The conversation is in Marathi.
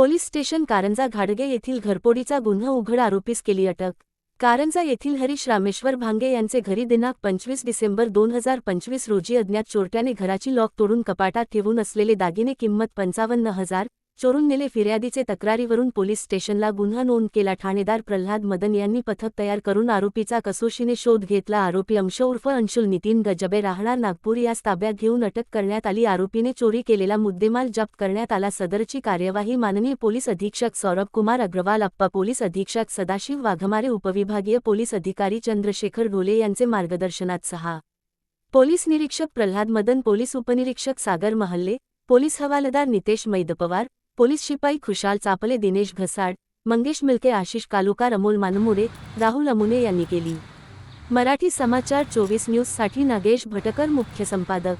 पोलीस स्टेशन कारंजा घाडगे येथील घरपोडीचा गुन्हा उघड आरोपीस केली अटक. कारंजा येथील हरीश रामेश्वर भांगे यांचे घरी दिनांक पंचवीस डिसेंबर दोन हजार पंचवीस रोजी अज्ञात चोरट्याने घराची लॉक तोडून कपाटात ठेवून असलेले दागिने किंमत पंचावन्न हजार चोरून नेले फिर्यादीचे तक्रारीवरून पोलीस स्टेशनला गुन्हा नोंद केला. ठाणेदार प्रल्हाद मदन यांनी पथक तयार करून आरोपीचा कसोशीने शोध घेतला. आरोपी अंश उर्फ अंशुल नितीन गजबे राहणार नागपूर यास ताब्यात घेऊन अटक करण्यात आली. आरोपीने चोरी केलेला मुद्देमाल जप्त करण्यात आला. सदरची कार्यवाही माननीय पोलीस अधीक्षक सौरभ कुमार अग्रवाल अप्पा पोलीस अधीक्षक सदाशिव वाघमारे उपविभागीय पोलीस अधिकारी चंद्रशेखर ढोले यांचे मार्गदर्शनात सहा. पोलीस निरीक्षक प्रल्हाद मदन पोलीस उपनिरीक्षक सागर महल्ले पोलीस हवालदार नितेश मैदपवार पोलीस शिपाई खुशाल चापले दिनेश घसाड मंगेश मिलके आशिष कालुकार अमोल मानमुरे राहुल अमुने यांनी केली. मराठी समाचार चोवीस न्यूजसाठी नागेश भटकर मुख्य संपादक.